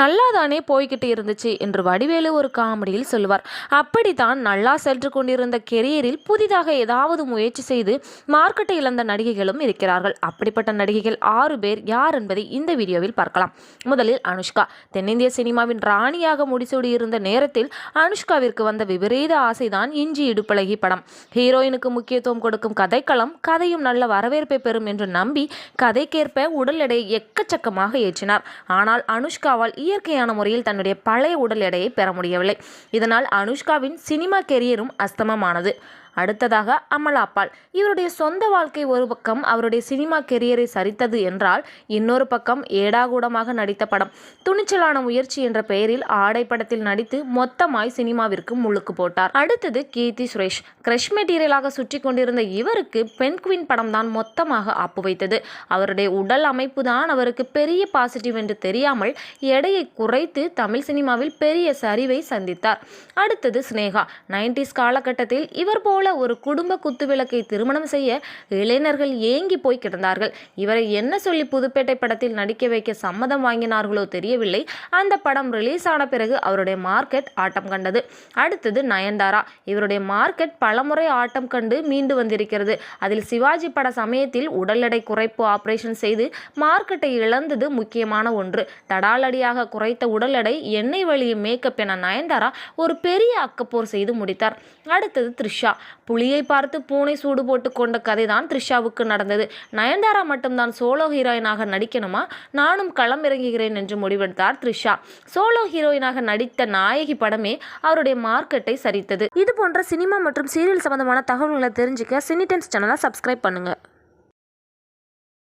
நல்லா தானே போய்கிட்டு இருந்துச்சு என்று வடிவேலு ஒரு காமெடியில் சொல்லுவார். அப்படித்தான் நல்லா சென்று கொண்டிருந்த கெரியரில் புதிதாக ஏதாவது முயற்சி செய்து மார்க்கெட்டை இழந்த நடிகைகளும் இருக்கிறார்கள். அப்படிப்பட்ட நடிகைகள் ஆறு பேர் யார் என்பதை இந்த வீடியோவில் பார்க்கலாம். முதலில் அனுஷ்கா. தென்னிந்திய சினிமாவின் ராணியாக முடிசூடியிருந்த நேரத்தில் அனுஷ்காவிற்கு வந்த விபரீத ஆசைதான் இஞ்சி இடுப்பழகி படம். ஹீரோயினுக்கு முக்கியத்துவம் கொடுக்கும் கதைக்களம் கதையும் நல்ல வரவேற்பை பெறும் என்று நம்பி கதைக்கேற்ப உடல் எடையை எக்கச்சக்கமாக ஏற்றினார். ஆனால் அனுஷ்காவால் இயற்கையான முறையில் தன்னுடைய பழைய உடல் எடையை பெற முடியவில்லை. இதனால் அனுஷ்காவின் சினிமா கெரியரும் அஸ்தமமானது அடுத்ததாக அமலாபால் இவருடைய சொந்த வாழ்க்கை ஒரு பக்கம் அவருடைய சினிமா கெரியரை சரித்தது என்றால் இன்னொரு பக்கம் ஏடாகூடமாக நடித்த படம். துணிச்சலான முயற்சி என்ற பெயரில் ஆடை படத்தில் நடித்து மொத்தமாய் சினிமாவிற்கு முழுக்கு போட்டார். அடுத்தது கீர்த்தி சுரேஷ். கிரஷ் மெட்டீரியலாக சுற்றி கொண்டிருந்த இவருக்கு பென்குவின் படம் தான் மொத்தமாக ஆப்பு வைத்தது. அவருடைய உடல் அமைப்பு தான் அவருக்கு பெரிய பாசிட்டிவ் என்று தெரியாமல் எடையை குறைத்து தமிழ் சினிமாவில் பெரிய சரிவை சந்தித்தார். அடுத்தது சினேகா. நைன்டிஸ் காலகட்டத்தில் இவர் போல் போல ஒரு குடும்ப குத்துவிளக்கை திருமணம் செய்ய இளைஞர்கள் ஏங்கி போய் கிடந்தார்கள். இவரை என்ன சொல்லி புதுப்பேட்டை படத்தில் நடிக்க வைக்க சம்மதம் வாங்கினார்களோ தெரியவில்லை. அந்த படம் ரிலீஸ் ஆன பிறகு அவருடைய மார்க்கெட் ஆட்டம் கண்டது. அடுத்தது நயன்தாரா. இவருடைய மார்க்கெட் பலமுறை ஆட்டம் கண்டு மீண்டு வந்திருக்கிறது. அதில் சிவாஜி பட சமயத்தில் உடல் எடை குறைப்பு ஆபரேஷன் செய்து மார்க்கெட்டை இழந்தது முக்கியமான ஒன்று. தடாலடியாக குறைத்த உடல் எடை எண்ணெய் வழியும் மேக்கப் என நயன்தாரா ஒரு பெரிய அக்கப்போர் செய்து முடித்தார். அடுத்தது த்ரிஷா. புலியை பார்த்து பூனை சூடு போட்டு கொண்ட கதை தான் த்ரிஷாவுக்கு நடந்தது. நயன்தாரா மட்டும்தான் சோலோ ஹீரோயினாக நடிக்கணுமா? நானும் களம் இறங்குகிறேன் என்று முடிவெடுத்தார் த்ரிஷா. சோலோ ஹீரோயினாக நடித்த நாயகி படமே அவருடைய மார்க்கெட்டை சரித்தது. இது போன்ற சினிமா மற்றும் சீரியல் சம்பந்தமான தகவல்களை தெரிஞ்சுக்க சினி டைம்ஸ் சேனலை சப்ஸ்கிரைப் பண்ணுங்க.